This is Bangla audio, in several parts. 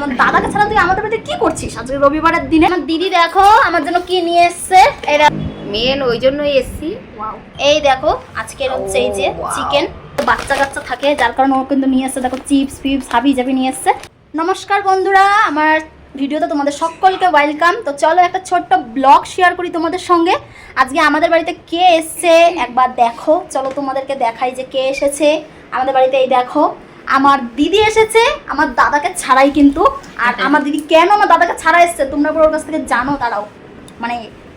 মানে আমার দাদাকে ছাড়া তুই আমাদের বাড়িতে কি করছিস? আজকে রবিবারের দিনে? আমার দিদি দেখো আমার জন্য কি নিয়ে এসছে? দেখো মেন ওই জন্যই এসছি। এই দেখো আজকের হচ্ছে এই যে Oh. চিকেন বাচ্চা কাচ্চা থাকে যার কারণে ও কিন্তু নিয়ে এসছে দেখো চিপস ফিপস হাবি জাবি নিয়ে এসছে। নমস্কার বন্ধুরা আমার ভিডিওতে তোমাদের সকলকে ওয়েলকাম তো চলো একটা ছোট্ট ব্লগ শেয়ার করি তোমাদের সঙ্গে। আজকে আমাদের বাড়িতে কে এসছে? একবার দেখো। চলো তোমাদেরকে দেখাই যে কে এসেছে। আমাদের বাড়িতে এই দেখো আমার দিদি এসেছে আমার দাদাকে ছাড়াই কিন্তু। আর আমার দিদি কেন আমার দাদাকে ছাড়া এসছে? তোমরা ওর কাছ থেকে জানো তারাও মানে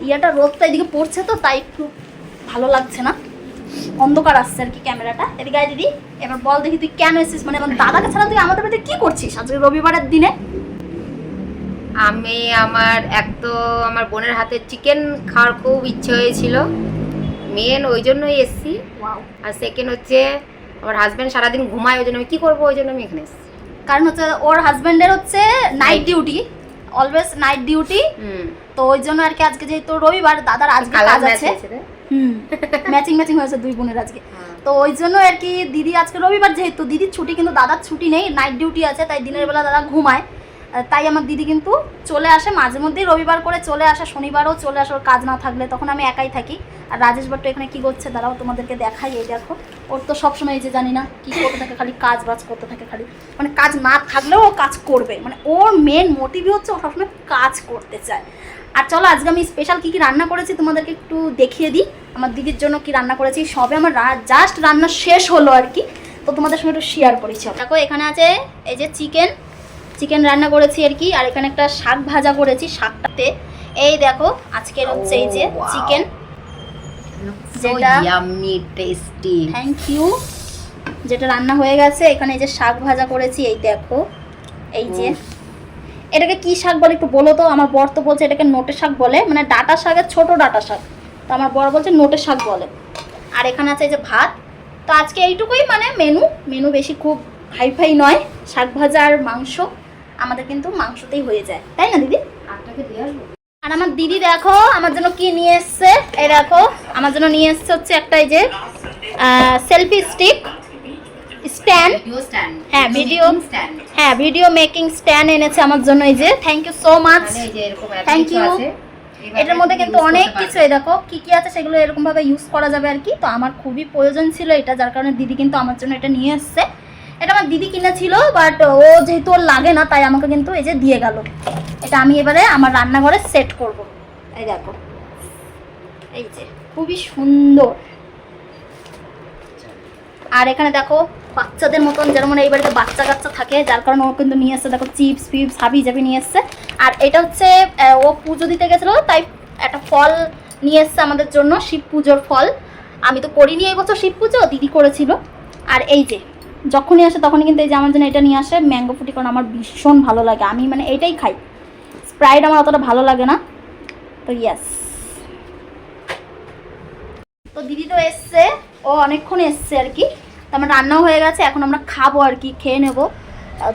ইয়াটা রোদটা এদিকে পড়ছে তো তাই একটু ভালো লাগছে না। অন্ধকার আসছে আর কি ক্যামেরাটা। এদিকে আয় দিদি এবার বল দেখি তুই কেন এসেছিস? মানে আমার দাদাকে ছাড়া তুই আমাদের বাড়িতে কি করছিস আজকে রবিবারের দিনে? আমি আমার এক তো আমার বোনের হাতে চিকেন খাওয়ার খুব ইচ্ছে হয়েছিল। মেন ওই জন্যই এসছি। আর সেকেন্ড হচ্ছে আমার হাজব্যান্ড সারাদিন ঘুমায় ওই জন্য আমি কী করব? ওই জন্য আমি এখানে এসেছি। কারণ হচ্ছে ওর হাজব্যান্ডের হচ্ছে night duty always night duty তো ওই জন্য আর কি আজকে যেহেতু রবিবার দাদার আজকে কাজ আছে। ম্যাচিং ম্যাচিং হয়েছে দুই বোনের আজকে। হ্যাঁ। তো ওই জন্য আর কি দিদি আজকে রবিবার যেহেতু দিদির ছুটি কিন্তু দাদার ছুটি নেই নাইট ডিউটি আছে তাই দিনের বেলা দাদা ঘুমায়। তাই আমার দিদি কিন্তু চলে আসে, মাঝে মধ্যেই রবিবার করে চলে আসা, শনিবারও চলে আসে, ওর কাজ না থাকলে। তখন আমি একাই থাকি। আর রাজেশ ভট্ট এখানে কি করছে দাঁড়াও, তোমাদেরকে দেখাই, এই দেখো। ওর তো সবসময় এই যে জানি না কি করতে থাকে, খালি কাজ বাজ করতে থাকে খালি। মানে কাজ না থাকলেও ও কাজ করবে। মানে ওর মেন মোটিভই হচ্ছে ও সবসময় কাজ করতে চায়। আর চলো, আজকে আমি স্পেশাল কী কী রান্না করেছি তোমাদেরকে একটু দেখিয়ে দিই। আমার দিদির জন্য কি রান্না করেছি, সবে আমার জাস্ট রান্না শেষ হলো আর কি। তো তোমাদের সঙ্গে একটু শেয়ার করেছি। দেখো, এখানে আছে এই যে চিকেন চিকেন রান্না করেছি আর কি আর এখানে একটা শাক ভাজা করেছি শাকটাতে। এই দেখো আজকের হচ্ছে এই যে চিকেন যেটা tasty. থ্যাংক ইউ যেটা রান্না হয়ে গেছে এখানে এই যে শাক ভাজা করেছি এই দেখো এই যে। এটাকে কি শাক বলে একটু বলো তো আমার বর তো বলছে এটাকে নোটে শাক বলে মানে ডাটা শাকের ছোট ডাটা শাক। তো আমার বর বলছে নোটে শাক বলে। আর এখানে আছে এই যে ভাত। তো আজকে এইটুকুই মানে মেনু মেনু বেশি খুব হাইফাই নয় শাক ভাজা আর মাংস। আমাদের কিন্তু মাংসতেই হয়ে যায়। তাই না দিদি? আর আমার দিদি দেখো আমার জন্য কি নিয়ে এসছে? এই দেখো আমার জন্য নিয়ে এসছে হচ্ছে একটা এই যে সেলফি স্টিক স্ট্যান্ড হ্যাঁ, stand। হ্যাঁ ভিডিও মেকিং স্ট্যান্ড এনেছে আমার জন্য এই যে। Thank you so much. আছে। এইভাবে এটার মধ্যে কিন্তু অনেক কিছু এই দেখো কি কি আছে সেগুলো এরকম ভাবে ইউজ করা যাবে আর কি। তো আমার খুবই প্রয়োজন ছিল এটা যার কারণে দিদি কিন্তু আমার জন্য এটা নিয়ে এসছে। এটা আমার দিদি কিনেছিল বাট ও যেহেতু ওর লাগে না, তাই আমাকে কিন্তু এই যে দিয়ে গেল। এটা আমি এবারে আমার রান্নাঘরে সেট করব। এই দেখো। এই যে, খুবই সুন্দর। আর এখানে দেখো, বাচ্চাদের মতন যেমন এই বাড়িতে বাচ্চা কাচ্চা থাকে, যার কারণে ও কিন্তু নিয়ে এসছে, দেখো চিপস ফিপস হাবি জাবি নিয়ে এসছে। আর এটা হচ্ছে ও পুজো দিতে গেছিল, তাই একটা ফল নিয়ে এসছে আমাদের জন্য, শিব পুজোর ফল। আমি তো করিনি এই বছর শিব পুজো, দিদি করেছিল। আর এই যে যখনই আসে তখনই কিন্তু এই যে আমার জন্য এটা নিয়ে আসে ম্যাঙ্গো ফুটি কারণ আমার ভীষণ ভালো লাগে। আমি মানে এটাই খাই। স্প্রাইট আমার অতটা ভালো লাগে না। তো ইয়াস তো দিদি তো এসছে। ও অনেকক্ষণ এসছে আর কি। তো আমার রান্নাও হয়ে গেছে। এখন আমরা খাব আর কি, খেয়ে নেব।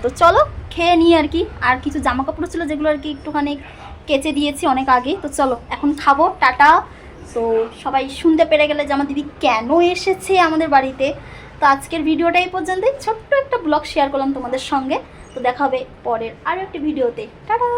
তো চলো, খেয়ে নিই আর কি। আর কিছু জামা কাপড় ছিল যেগুলো আর কি একটুখানি কেচে দিয়েছি অনেক আগে। তো চলো, এখন খাব। টাটা। তো সবাই শুনতে পেরে গেলে যে আমার দিদি কেন এসেছে আমাদের বাড়িতে। তো আজকের ভিডিওটা এই পর্যন্তই। ছোট্ট একটা ব্লগ শেয়ার করলাম তোমাদের সঙ্গে। তো দেখা হবে পরের আরও একটি ভিডিওতে। টাটা!